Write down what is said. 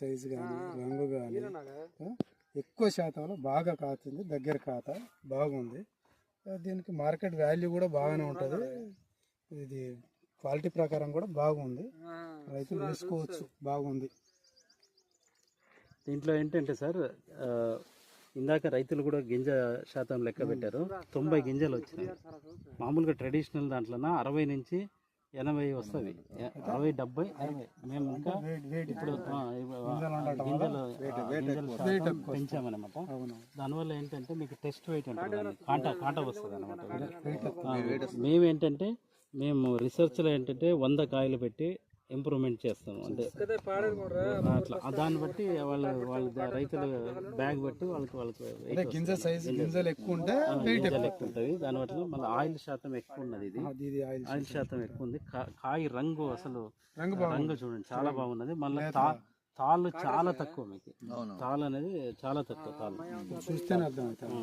Size కానీ రంగు కానీ ఎక్కువ శాతంలో బాగా కాతుంది దగ్గర కాత బాగుంది. దీనికి మార్కెట్ వాల్యూ కూడా బాగానే ఉంటుంది. ఇది క్వాలిటీ ప్రకారం కూడా బాగుంది. రైతులు వేసుకోవచ్చు బాగుంది. దీంట్లో ఏంటంటే సార్ ఇందాక రైతులు కూడా గింజ శాతం లెక్క పెట్టారు. తొంభై గింజలు వచ్చినాయి. మామూలుగా ట్రెడిషనల్ దాంట్లోన అరవై నుంచి ఎనభై వస్తుంది. అరవై డెబ్బై అరవై. మేము ఇంకా ఇప్పుడు గింజలు పెంచామన్నమాట. అవును. దానివల్ల ఏంటంటే మీకు టెస్ట్ వెయిట్ అంటారు దాన్ని. కాంట కాంట వస్తుంది. అనమాట మేము ఏంటంటే మేము రీసెర్చ్లో ఏంటంటే వంద కాయలు పెట్టి ఇంప్రూవ్మెంట్ చేస్తాము అంటే అట్లా. దాన్ని బట్టి వాళ్ళు వాళ్ళ రైతుల బ్యాగ్ బట్టి వాళ్ళకి వాళ్ళకి weight అంటే గింజ సైజు గింజలు ఎక్కువ ఉంటే వెయిట్ గింజలు ఎక్కువ. ఉంటుంది. దాని బట్టి మళ్ళీ ఆయిల్ శాతం ఎక్కువ ఉన్నది ఇది. ఆయిల్ ఆయిల్ శాతం ఎక్కువ ఉంది. కాయ రంగు అసలు రంగు చూడండి చాలా బాగున్నది. మళ్ళీ తా తాళ్ళు చాలా తక్కువ మీకు. తాళ్ళు అనేది చాలా తక్కువ తాళ్ళు. చూస్తేనే అర్థమవుతుంది.